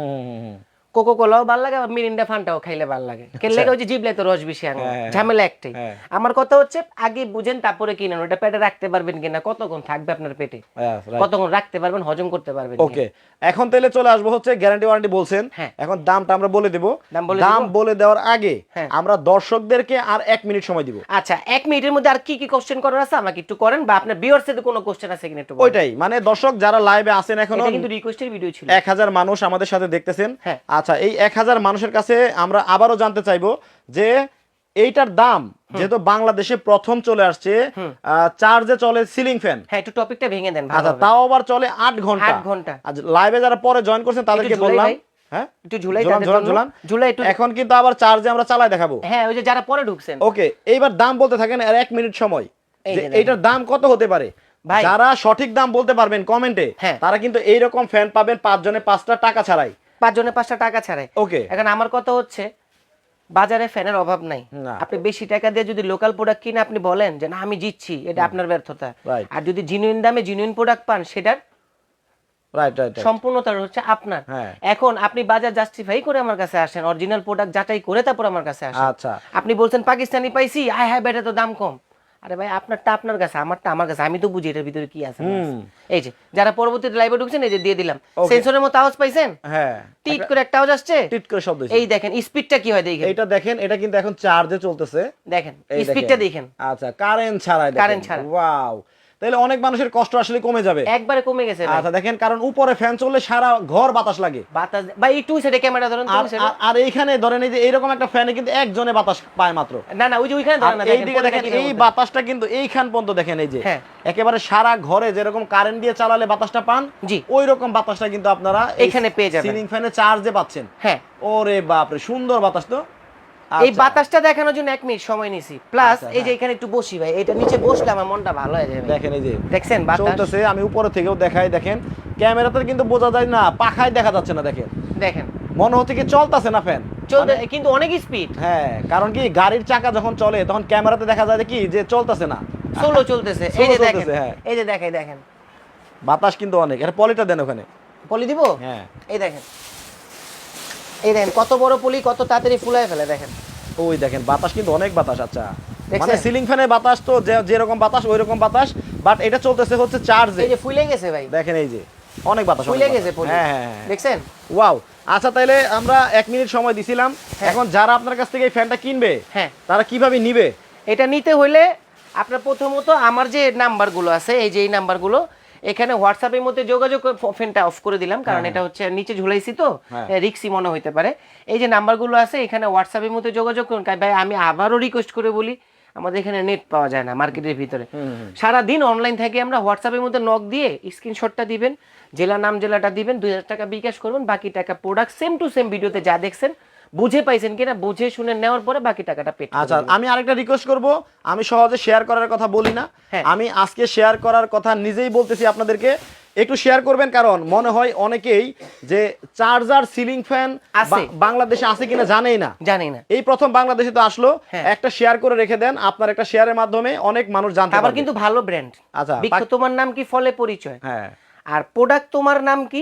কোকো কোলাও ভালো লাগে আবার মিরিন্ডা ফান্টাও খাইলে ভালো লাগে কেন লাগে ওই যে জিবলায় তো রস বেশি আচ্ছা। হ্যাঁ, হ্যাঁ। ঝামেলা একটাই হ্যাঁ। আমার কথা হচ্ছে আগে বুঝেন তারপরে কিনেন ওটা পেটে রাখতে পারবেন কিনা কতক্ষণ থাকবে আপনার পেটে কতক্ষণ রাখতে পারবেন হজম করতে পারবেন ওকে এখন তাহলে চলে আসব হচ্ছে গ্যারান্টি ওয়ারেন্টি বলছেন। এখন দামটা আমরা বলে দেব দাম বলে দেওয়ার আগে। আমরা দর্শকদেরকে আর এক মিনিট সময় দিব আচ্ছা এক মিনিটের মধ্যে আর কি কি কোশ্চেন করার আছে আমাকে একটু করেন বা আপনার বিয়ার সাথে কোনো কোশ্চেন আছে কিনা একটু ওইটাই মানে দর্শক যারা লাইভে আছেন এখনও কিন্তু রিকোয়েস্টের ভিডিও ছিল এক হাজার মানুষ আমাদের সাথে দেখতেছেন হ্যাঁ। আচ্ছা এই এক হাজার মানুষের কাছে আমরা আবারও জানতে চাইব যে এইটার দাম যেহেতু বাংলাদেশে প্রথম চলে আসছে চার্জে চলে সিলিং ফ্যান হ্যাঁ একটু টপিকটা ভেঙে দেন আচ্ছা তাও আবার চলে আট ঘণ্টা আট ঘণ্টা। আজ লাইভে যারা পরে জয়েন করছেন তাদেরকে বললাম হ্যাঁ একটু ঝুলাই ঝুলান, তাদের ঝুলান, জন্য। ঝুলান। ঝুলাই একটু এখন কিন্তু আবার চার্জে আমরা চালাই দেখাবো হ্যাঁ ওই যে যারা পরে ঢুকছেন ওকে এইবার দাম বলতে থাকেন আর মিনিট সময়। এইটার দাম কত হতে পারে। যারা সঠিক দাম বলতে পারবেন কমেন্টে হ্যাঁ। তারা কিন্তু এইরকম ফ্যান পাবেন পাঁচ জনে পাঁচটা টাকা ছাড়াই পাঁচ জনে পাঁচটা টাকা ছাড়াই। ওকে এখন আমার কথা হচ্ছে বাজারে ফ্যানের অভাব নাই। আপনি বেশি টাকা দিয়ে যদি লোকাল প্রোডাক্ট কিনে আপনি বলেন যে না আমি জিতছি এটা আপনার ব্যর্থতা। আর যদি জিনুইন দামে জিনুইন প্রোডাক্ট পান সেটার সম্পূর্ণতা হচ্ছে আপনার। হ্যাঁ। এখন আপনি বাজার জাস্টিফাই করে আমার কাছে আসেন অরিজিনাল প্রোডাক্ট যাচাই করে তারপর আমার কাছে আসেন। আচ্ছা। আপনি বলছেন পাকিস্তানি পাইছি আয় হ্যাঁ বেটা তো দাম কম। আরে ভাই আপনারটা আপনার কাছে আমারটা আমার কাছে। আমি তো বুঝি এটার ভিতরে কি আছে এই যে যারা পরবর্তীতে লাইভে ঢুকছেন এই যে দিয়ে দিলাম। সেন্সরের মতো আওয়াজ পাইছেন? হ্যাঁ। টিট করে একটা আওয়াজ আসছে? টিট করে শব্দ এই দেখেন স্পিডটা কি হয় দেখেন। এটা দেখেন এটা কিন্তু এখন চার্জে চলতেছে। দেখেন স্পিডটা দেখেন। আচ্ছা কারেন্ট ছাড়াই কারেন্ট ছাড়া। ওয়াও তাহলে অনেক মানুষের কষ্ট আসলে কমে যাবে। একবারে কমে গেছে আচ্ছা দেখেন কারণ উপরে ফ্যান চললে সারা ঘর বাতাস লাগে। বাতাস ভাই এই টু সাইডে ক্যামেরা ধরেন আর এইখানে ধরেন এই যে এইরকম একটা ফ্যানে কিন্তু একজনে বাতাস পায় মাত্র। না না ওই যে ওইখানে ধরেন এই দিকে দেখেন এই বাতাসটা কিন্তু এইখান পর্যন্ত দেখেন এই যে হ্যাঁ। একেবারে সারা ঘরে যেরকম কারেন্ট দিয়ে চালালে বাতাসটা পান জি। ওই রকম বাতাসটা কিন্তু আপনারা এখানে পেয়ে যাবেন। সিলিং ফ্যানে চার্জে পাচ্ছেন। হ্যাঁ। ওরে বাপরে সুন্দর বাতাস তো। এই আচ্ছা, বাতাসটা দেখানোর জন্য এক মিনিট সময় নিছি। প্লাস আচ্ছা, এই যে এখানে একটু বসি ভাই এটা নিচে বসলে আমার মনটা ভালো হয়ে যাবে। দেখেন এই যে দেখছেন বাতাস? চলতেছে আমি উপরে থেকেও দেখাই দেখেন। ক্যামেরাতে কিন্তু বোঝা যায় না পাখায় দেখা যাচ্ছে না দেখেন। দেখেন। মনে হচ্ছে কি চলতেছে না ফ্যান চলতে কিন্তু অনেক স্পিড হ্যাঁ কারণ কি গাড়ির চাকা যখন চলে তখন ক্যামেরাতে দেখা যায় কি যে চলতেছে না। সোলো চলতেছে। এই যে দেখেন হ্যাঁ। এই যে দেখাই দেখেন। বাতাস কিন্তু অনেক। এটা পলিটা দেন ওখানে। পলি দিব? হ্যাঁ। এই দেখেন। এই দেখেন কত বড় পুলি কত তাড়াতাড়ি ফুলায় ফেলে দেখেন। ওই দেখেন বাতাস কিন্তু অনেক বাতাস আচ্ছা। মানে সিলিং ফ্যানের বাতাস তো যে- যেরকম বাতাস ওই রকম বাতাস বাট এটা চলতেছে হচ্ছে চার্জে এই যে ফুলে গেছে ভাই। দেখেন এই যে অনেক বাতাস ফুলে গেছে পলি। হ্যাঁ হ্যাঁ হ্যাঁ। দেখছেন? ওয়াও আচ্ছা তাহলে আমরা এক মিনিট সময় দিছিলাম। এখন যারা আপনার কাছ থেকে এই ফ্যানটা কিনবে হ্যাঁ। তারা কীভাবে নিবে? এটা নিতে হলে আপনার প্রথমত আমার যে নাম্বারগুলো আছে এই যে এই নাম্বারগুলো এখানে হোয়াটসঅ্যাপের মধ্যে যোগাযোগ করে ফ- ফ্যানটা অফ করে দিলাম কারণ এটা হচ্ছে নিচে ঝুলাইছি তো হ্যাঁ। রিক্সি মনে হইতে পারে। এই যে নাম্বারগুলো আছে এখানে হোয়াটসঅ্যাপের মধ্যে যোগাযোগ করুন ভাই আমি আবারও রিকোয়েস্ট করে বলি আমাদের এখানে নেট পাওয়া যায় না মার্কেটের ভিতরে। সারা দিন অনলাইন থেকে আমরা হোয়াটসঅ্যাপের মধ্যে নক দিয়ে স্ক্রিনশটটা দিবেন জেলা নাম জেলাটা দিবেন দুই হাজার টাকা বিকাশ করবেন বাকি টাকা প্রোডাক্ট সেম টু সেম ভিডিওতে যা দেখছেন বুঝে পাইছেন কিনা বুঝে শুনে নেওয়ার পরে বাকি টাকাটা পেট আচ্ছা আমি আরেকটা রিকোয়েস্ট করব। আমি সহজে শেয়ার করার কথা বলি না। হ্যাঁ। আমি আজকে শেয়ার করার কথা নিজেই বলতেছি আপনাদেরকে। একটু শেয়ার করবেন কারণ মনে হয় অনেকেই যে চার্জার সিলিং ফ্যান আছে। বাংলাদেশে আছে কিনা জানেই না। জানি না। এই প্রথম বাংলাদেশে তো আসলো। হ্যাঁ। একটা শেয়ার করে রেখে দেন। আপনার একটা শেয়ারের মাধ্যমে অনেক মানুষ জানতে পারবে। কিন্তু ভালো ব্র্যান্ড আচ্ছা, তোমার নাম কি? ফলে পরিচয়। হ্যাঁ। আর প্রোডাক্ট তোমার নাম কি?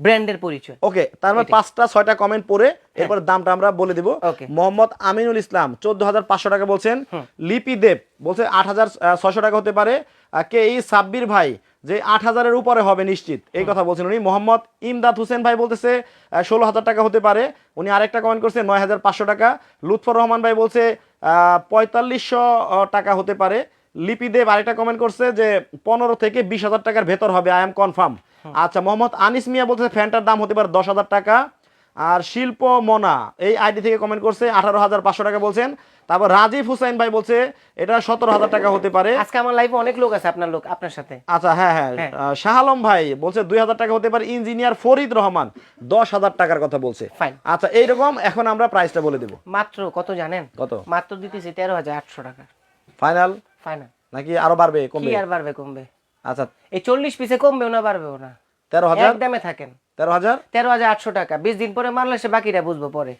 ব্র্যান্ডের পরিচয়। ওকে তার মানে পাঁচটা ছয়টা কমেন্ট পড়ে এরপর দামটা আমরা বলে দিব. মোহাম্মদ আমিনুল ইসলাম চোদ্দ হাজার পাঁচশো টাকা বলছেন। লিপি দেব বলছে আট হাজার ছয়শো টাকা হতে পারে। কে এই সাব্বির ভাই যে আট হাজারের উপরে হবে নিশ্চিত। এই কথা বলছেন উনি। মোহাম্মদ ইমদাদ হোসেন ভাই বলতেছে ষোলো হাজার টাকা হতে পারে। উনি আরেকটা কমেন্ট করছে নয় হাজার পাঁচশো টাকা। লুৎফর রহমান ভাই বলছে পঁয়তাল্লিশশো টাকা হতে পারে। লিপি দেব আরেকটা কমেন্ট করছে যে পনেরো থেকে বিশ হাজার টাকার ভেতর হবে আই এম কনফার্ম আচ্ছা মোহাম্মদ আনিস মিয়া বলছে ফ্যানটার দাম হতে পারে দশ হাজার টাকা। আর শিল্প মনা এই আইডি থেকে কমেন্ট করছে আঠারো হাজার পাঁচশো টাকা বলছেন। তারপর রাজীব হুসাইন ভাই বলছে এটা সতেরো হাজার টাকা হতে পারে। আজকে আমার লাইফে অনেক লোক আছে আপনার লোক আপনার সাথে। আচ্ছা হ্যাঁ হ্যাঁ। হ্যাঁ। আহ, শাহ আলম ভাই বলছে দুই হাজার টাকা হতে পারে ইঞ্জিনিয়ার ফরিদ রহমান দশ হাজার টাকার কথা বলছে. আচ্ছা এইরকম এখন আমরা প্রাইসটা বলে দেবো। মাত্র কত জানেন? কত? মাত্র দিতেছি তেরো হাজার আটশো টাকা। ফাইনাল ফাইনাল নাকি আরও বাড়বে কি কমবে আর বাড়বে কমবে? আচ্ছা এই চল্লিশ পিসে কমবেও না বাড়বেও না। তেরো হাজার? দামে থাকেন। তেরো হাজার? তেরো হাজার আটশো টাকা। বিশ দিন পরে মারলে সে বাকিটা বুঝব পরে।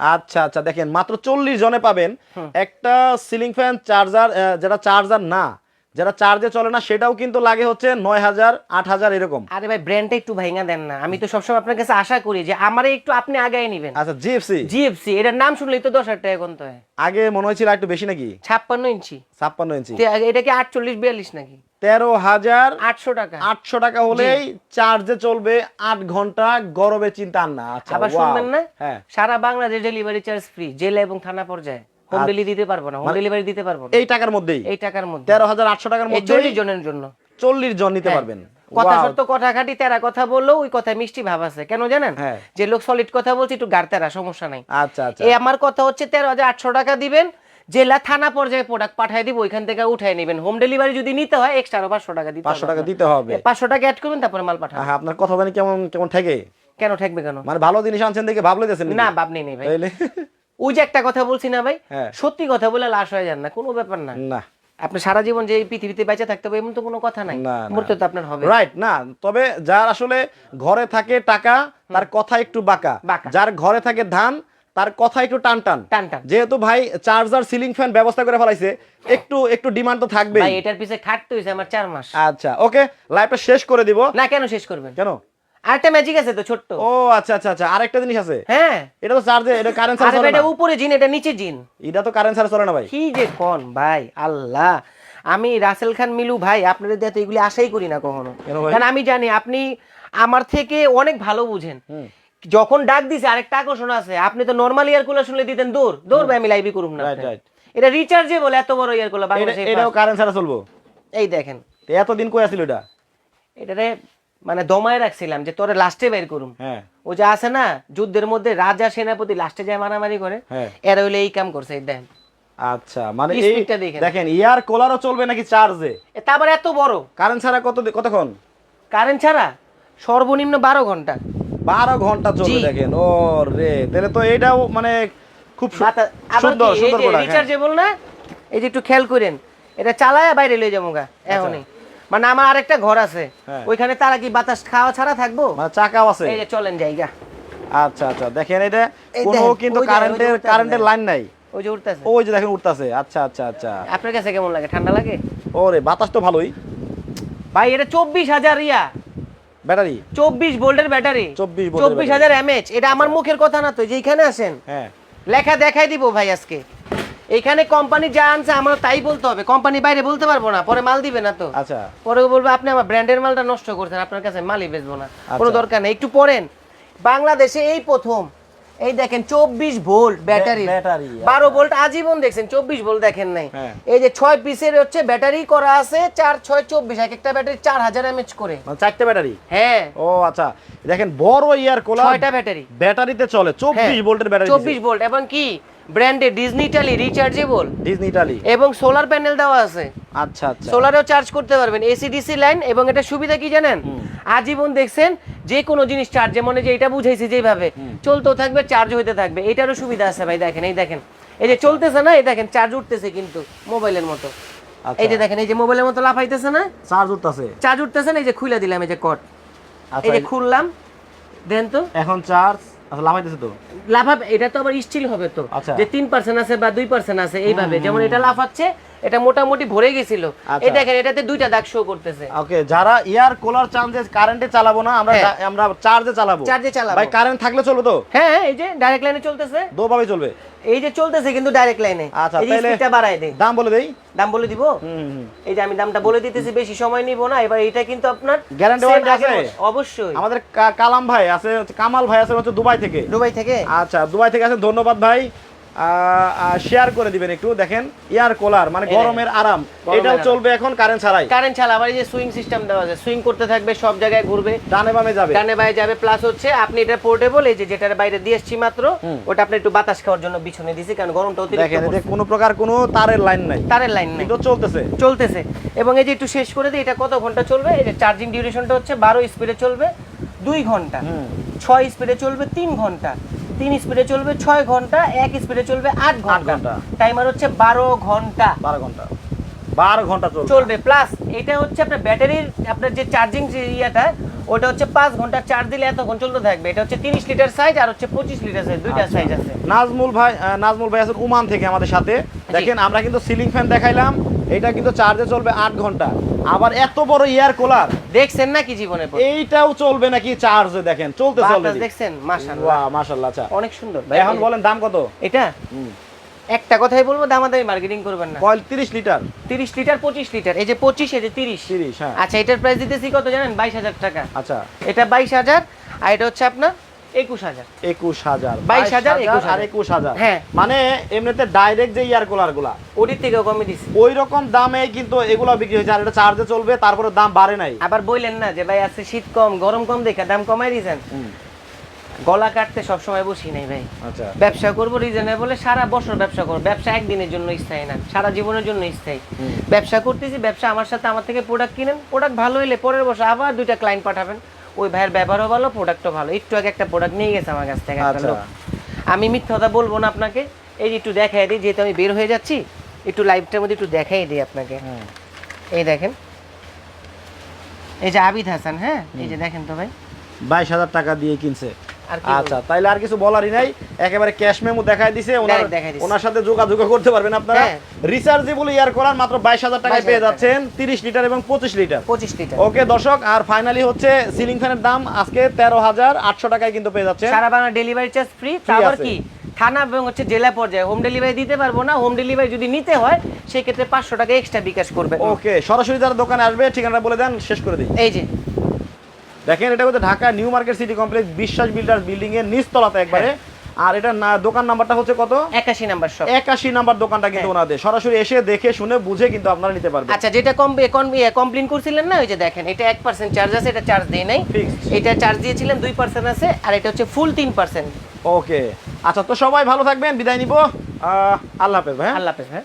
আচ্ছা আচ্ছা দেখেন মাত্র চল্লিশ জনে পাবেন। একটা সিলিং ফ্যান চার্জার যেটা চার্জার না যেটা চার্জে চলে না সেটাও কিন্তু লাগে হচ্ছে নয় হাজার আট হাজার এরকম। আরে ভাই ব্র্যান্ডটা একটু ভাইঙা দেন না। আমি তো সবসময় আপনার কাছে আশা করি যে আমারে একটু আপনি আগায় নিবেন। আচ্ছা জিএফসি জিএফসি এটার নাম শুনলেই তো দশ হাজার টাকা কোন হয়। আগে মনে হয়েছিল একটু বেশি নাকি? ছাপ্পান্ন ইঞ্চি। ছাপ্পান্ন ইঞ্চি। এটা কি আটচল্লিশ বিয়াল্লিশ নাকি? তেরো হাজার আটশো টাকা। আটশো টাকা হলেই চার্জে চলবে আট ঘণ্টা গরমে চিন্তা না। আচ্ছা আবার শুনবেন না? হ্যাঁ। সারা বাংলাদেশ ডেলিভারি চার্জ ফ্রি জেলা এবং থানা পর্যায়ে। হোম। ডেলিভারি দিতে পারব না হোম ডেলিভারি দিতে পারব না। এই টাকার মধ্যেই? এই টাকার মধ্যে। তেরো হাজার আটশো টাকার মধ্যে চল্লিশ জনের জন্য। চল্লিশ জন নিতে হ্যাঁ। পারবেন। কথা সত্য কথা খাটি তেরা কথা বললেও ওই কথায় মিষ্টি ভাব আছে। কেন জানেন? হ্যাঁ। যে লোক সলিড কথা বলছে একটু সমস্যা নাই। আচ্ছা আচ্ছা। এই আমার কথা হচ্ছে তেরো হাজার আটশো টাকা দিবেন জেলা থানা পর্যায়ে প্রোডাক্ট পাঠিয়ে দিব ওইখান থেকে উঠাই নেবেন। হোম ডেলিভারি যদি নিতে হয় এক্সট্রা আরও পাঁচশো টাকা দিতে পাঁচশো টাকা দিতে হবে। পাঁচশো টাকা অ্যাড করবেন তারপরে মাল পাঠান আহা, আপনার কথা জানি কেমন কেমন ঠেকে? কেন ঠেকবে কেন? মানে ভালো জিনিস আনছেন দেখে ভাবলে দিয়েছেন না ভাবনি নেই ভাই। ওই যে একটা কথা বলছি না ভাই হ্যাঁ। সত্যি কথা বলে লাশ হয়ে যান না কোনো ব্যাপার না। না। আপনি সারা জীবন যে পৃথিবীতে বেঁচে থাকতে হবে এমন তো কোনো কথা নাই। মরতে তো আপনার হবে। রাইট না তবে যার আসলে ঘরে থাকে টাকা তার কথা একটু বাঁকা। যার ঘরে থাকে ধান তার কথা একটু টান টান। টান টান। যেহেতু ভাই চার্জার সিলিং ফ্যান ব্যবস্থা করে ফেলাইছে একটু একটু ডিমান্ড তো থাকবে ভাই এটার পিছে খাটতে হয়েছে আমার চার মাস। আচ্ছা ওকে লাইভটা শেষ করে দিব। না কেন শেষ করবেন? কেন? আরেকটা ম্যাজিক আছে তো ছোট্ট। ও আচ্ছা আচ্ছা আচ্ছা আরেকটা জিনিস আছে। হ্যাঁ। এটা তো চার্জে এটা কারেন্ট আরে এটা উপরে জিন এটা নিচে জিন। এটা তো কারেন্ট চলে না ভাই। কি যে কোন ভাই আল্লাহ। আমি রাসেল খান মিলু ভাই আপনাদের দিয়ে তো এগুলি আশাই করি না কখনো। কারণ আমি জানি আপনি আমার থেকে অনেক ভালো বুঝেন। যখন ডাক দিছে আরেকটা আকর্ষণ আছে। আপনি তো নর্মাল ইয়ার কুলার শুনলে দিতেন দূর। দূর ভাই আমি লাইভই করুম না. এটা রিচার্জেবল এত বড় ইয়ার কুলার বাংলাদেশে এটাও কারেন্ট ছাড়া চলবো। এই দেখেন। এতদিন কই আছিল এটা? এটারে মানে দমায় রাখছিলাম যে তোরে লাস্টে বের করুম। হ্যাঁ। ও যে আছে না যুদ্ধের মধ্যে রাজা সেনাপতি লাস্টে যায় মারামারি করে হ্যাঁ। এরা হইলে এই কাম করছে দেখেন আচ্ছা মানে কি এই speed টা দেখেন। দেখেন ইয়ার কোলারও চলবে নাকি চার্জে? তারপর এত বড়? কারেন্ট ছাড়া কত কতক্ষণ? কারেন্ট ছাড়া? সর্বনিম্ন বারো ঘণ্টা। বারো ঘণ্টা চলবে। দেখেন ও রে তাহলে তো এটাও মানে খুব সুন্দর সুন্দর রিচার্জেবল না? এই যে একটু খেয়াল করেন এটা চালায় বাইরে লয়ে যাব গা এখনই। মানে আমার আরেকটা ঘর আছে। হ্যাঁ। ওইখানে তারা কি বাতাস খাওয়া ছাড়া থাকব? মানে চাকাও আছে? এই যে চলেন জায়গা। আচ্ছা আচ্ছা দেখেন এটা কোনো কিন্তু কারেন্টের কারেন্টের লাইন নাই। ওই যে উঠতেছে। ওই যে দেখেন উঠতাছে। আচ্ছা আচ্ছা আচ্ছা। আপনার কাছে কেমন লাগে? ঠান্ডা লাগে? ওরে বাতাস তো ভালোই। ভাই এটা চব্বিশ হাজার ইয়া ব্যাটারি? চব্বিশ ভোল্টের ব্যাটারি। 24 ভোল্টের চব্বিশ হাজার এমএচ এটা আমার মুখের কথা না তো যে এখানে আসেন। হ্যাঁ। লেখা দেখাই দিব ভাই আজকে। এখানে কোম্পানি যা আনছে আমার তাই বলতে হবে। কোম্পানি বাইরে বলতে পারব না পরে মাল দিবে না তো। আচ্ছা। পরে বলব আপনি আমার ব্র্যান্ডের মালটা নষ্ট করছেন আপনার কাছে মালই বেচবো না। কোনো আচ্ছা। দরকার নেই। একটু পড়েন। বাংলাদেশে এই প্রথম এই দেখেন চব্বিশ ভোল্ট ব্যাটারি। ব্যাটারি, বারো ভোল্ট আজীবন দেখছেন চব্বিশ ভোল্ট দেখেন নাই। হ্যাঁ। এই যে ছয় পিসের হচ্ছে ব্যাটারি করা আছে চার ছয় চব্বিশ এক একটা ব্যাটারি চার হাজার এমএচ করে। মানে চারটে ব্যাটারি? হ্যাঁ। ও আচ্ছা। দেখেন বড় ইয়ার কোলা ছয়টা ব্যাটারি। ব্যাটারিতে চলে চব্বিশ ভোল্টের ব্যাটারি হ্যাঁ। চব্বিশ ভোল্ট এবং কি? ব্র্যান্ডে Disney Italy rechargeable. Disney Italy এবং সোলার প্যানেল দেওয়া আছে। আচ্ছা আচ্ছা। সোলারেও চার্জ করতে পারবেন এসি ডিসি লাইন এবং এটা সুবিধা কি জানেন? আজীবন দেখছেন যে কোনো জিনিস চার্জ যেমন এই যে এটা বুঝাইছি যেভাবে চলতেও থাকবে চার্জ হইতে থাকবে এটারও সুবিধা আছে ভাই দেখেন এই দেখেন। এই যে চলতেছে না এই দেখেন চার্জ উঠতেছে কিন্তু মোবাইলের মতো। আচ্ছা। এই যে দেখেন এই যে মোবাইলের মতো লাফাইতেছে না? চার্জ উঠতেছে। চার্জ উঠতেছে না এই যে খুলে দিলাম এই যে কট আচ্ছা এই যে খুললাম দেন তো। এখন চার্জ আচ্ছা লাফাইতেছে তো? লাফাবে এটা তো আবার স্টিল হবে তো। আচ্ছা। যে তিন পার্সেন্ট আছে বা দুই পার্সেন্ট আছে এইভাবে। যেমন এটা লাফাচ্ছে এটা মোটামুটি ভরে গেছিল। আচ্ছা। এই দেখেন এটাতে দুইটা দাগ শো করতেছে। ওকে যারা ইয়ার কোলার চার্জে কারেন্টে চালাবো না আমরা হ্যাঁ। আমরা চার্জে চালাবো। চার্জে চালাবো। ভাই কারেন্ট থাকলে চলবে তো? হ্যাঁ এই যে ডাইরেক্ট লাইনে চলতেছে। দোভাবে চলবে। এই যে চলতেছে কিন্তু ডাইরেক্ট লাইনে আচ্ছা স্পিডটা বাড়ায় দেই। দাম বলে দেই? দাম বলে দিব? এই যে আমি দামটা বলে দিতেছি বেশি সময় নিব না। এবার এটা কিন্তু আপনার গ্যারান্টি ওয়ারেন্টি আছে? অবশ্যই। আমাদের কালাম ভাই আছে কামাল ভাই আছে হচ্ছে দুবাই থেকে। দুবাই থেকে? আচ্ছা দুবাই থেকে আছে ধন্যবাদ ভাই। শেয়ার করে দিবেন একটু দেখেন এয়ার কুলার মানে গরমের আরাম। এটাও চলবে এখন কারেন্ট ছাড়াই। কারেন্ট ছাড়া আবার এই যে সুইং সিস্টেম দেওয়া আছে সুইং করতে থাকবে সব জায়গায় ঘুরবে। ডানে বামে যাবে। ডানে বাইরে যাবে প্লাস হচ্ছে আপনি এটা পোর্টেবল এই যে যেটার বাইরে দিয়ে এসছি মাত্র ওটা আপনি একটু বাতাস খাওয়ার জন্য বিছনে দিছি কারণ গরমটা অতিরিক্ত দেখেন এতে। কোনো প্রকার কোনো তারের লাইন নাই। তারের লাইন নেই। কিন্তু চলতেছে। চলতেছে। এবং এই যে একটু শেষ করে দিই এটা কত ঘণ্টা চলবে? এই যে চার্জিং ডিউরেশনটা হচ্ছে বারো স্পিডে চলবে দুই ঘণ্টা। হুম। ছয় স্পিডে চলবে তিন ঘণ্টা। তিন স্পিডে চলবে ছয় ঘণ্টা এক স্পিডে চলবে আট ঘণ্টা। টাইমার হচ্ছে বারো ঘণ্টা। বারো ঘণ্টা। বারো ঘণ্টা চলবে। চলবে। প্লাস এটা হচ্ছে আপনার ব্যাটারির আপনার যে চার্জিং যে ইয়েটা ওটা হচ্ছে পাঁচ ঘণ্টা চার্জ দিলে এতক্ষণ চলতে থাকবে। এটা হচ্ছে তিরিশ লিটার সাইজ আর হচ্ছে পঁচিশ লিটার সাইজ দুইটা আচ্ছা। সাইজ আছে। নাজমুল ভাই নাজমুল ভাই আছেন উমান থেকে আমাদের সাথে। দেখেন আমরা কিন্তু সিলিং ফ্যান দেখাইলাম। এটা কিন্তু চার্জে চলবে আট ঘণ্টা। আবার এত বড় এয়ার কুলার দেখছেন নাকি জীবনে এইটাও চলবে নাকি চার্জে দেখেন চলতে চলবে দেখছেন? মাশাআল্লাহ। ওয়া মাশাআল্লাহ আচ্ছা। অনেক সুন্দর ভাই। এখন বলেন দাম কত? এটা। একটা কথাই বলব দামাদামি মার্কেটিং করবেন না। Coil 30 litre. তিরিশ লিটার পঁচিশ লিটার। এই যে পঁচিশ এই যে তিরিশ। 30 হ্যাঁ। আচ্ছা এটার প্রাইস দিতেছি কত জানেন? বাইশ হাজার টাকা। আচ্ছা। এটা বাইশ হাজার আর এটা হচ্ছে আপনার একুশ হাজার। একুশ হাজার 22,000, 21,000 আর একুশ হাজার। হ্যাঁ। মানে এমনিতে ডাইরেক্ট যে ইয়ার কুলারগুলা। ওটির থেকেও কমে দিছি। ওই রকম দামে কিন্তু এগুলো বিক্রি হয়েছে আর এটা চার্জে চলবে তারপরে দাম বাড়ে নাই। আবার বললেন না যে ভাই আজকে শীত কম গরম কম দেখে দাম কমাই দিয়েছেন। গলা কাটতে সবসময় বসি নাই ভাই। আচ্ছা। ব্যবসা করব রিজনেবলে সারা বছর ব্যবসা করব। ব্যবসা একদিনের জন্য স্থায়ী না সারা জীবনের জন্য স্থায়ী। ব্যবসা করতেছি ব্যবসা আমার সাথে আমার থেকে প্রোডাক্ট কিনেন প্রোডাক্ট ভালো হলে পরের বছর আবার দুইটা ক্লায়েন্ট পাঠাবেন। ওই ভাইয়ের ব্যবহারও ভালো প্রোডাক্টও ভালো। একটু আগে একটা প্রোডাক্ট নিয়ে গেছে আমার কাছ থেকে একটা আচ্ছা। লোক। আমি মিথ্যা কথা বলব না আপনাকে। এই যে একটু দেখাই দিই যেহেতু আমি বের হয়ে যাচ্ছি একটু লাইভটার মধ্যে একটু দেখাই দিই আপনাকে। এই দেখেন। এই যে আবিদ হাসান হ্যাঁ? এই যে দেখেন তো ভাই। বাইশ হাজার টাকা দিয়ে কিনছে। আচ্ছা তাইলে আর কিছু বলারই নাই। একেবারে ক্যাশ মেমো দিছে ওনার। ওনার সাথে যোগাযোগ করতে পারবেন আপনারা। রিচার্জেবল ইয়ার করার মাত্র বাইশ হাজার টাকায় পেয়ে যাচ্ছেন তিরিশ লিটার এবং পঁচিশ লিটার পঁচিশ লিটার ওকে দর্শক আর ফাইনালি হচ্ছে সিলিং ফ্যানের দাম আজকে তেরো হাজার আটশো টাকায় কিন্তু পেয়ে যাচ্ছেন। সারা বাংলা ডেলিভারি চার্জ ফ্রি তারপর কি? থানা এবং হচ্ছে জেলা পর্যায়ে হোম ডেলিভারি দিতে পারব না হোম ডেলিভারি যদি নিতে হয় সেক্ষেত্রে পাঁচশো টাকা এক্সট্রা বিকাশ করবে। ওকে সরাসরি যারা দোকানে আসবে ঠিকানাটা বলে দেন শেষ করে দিই। এই যে দেখেন এটা হচ্ছে Dhaka new market city complex Biswas builder building এর নিচতলাতে একবারে। আর এটা না দোকান নাম্বারটা হচ্ছে কত? একাশি নাম্বার শপ একাশি নাম্বার দোকানটা কিন্তু ওনাদের। সরাসরি এসে দেখে শুনে বুঝে কিন্তু আপনারা নিতে পারবেন। আচ্ছা যেটা কম কমপ্লেন করছিলেন না? ওই যে দেখেন এটা এক পার্সেন্ট চার্জ আছে এটা চার্জ দেয় নাই। এটা চার্জ দিয়েছিলেন দুই পার্সেন্ট আছে আর এটা হচ্ছে ফুল তিন পার্সেন্ট ওকে আচ্ছা তো সবাই ভালো থাকবেন বিদায় নিব। আহ, আল্লাহ হাফেজ ভাই হ্যাঁ? আল্লাহ হাফেজ হ্যাঁ।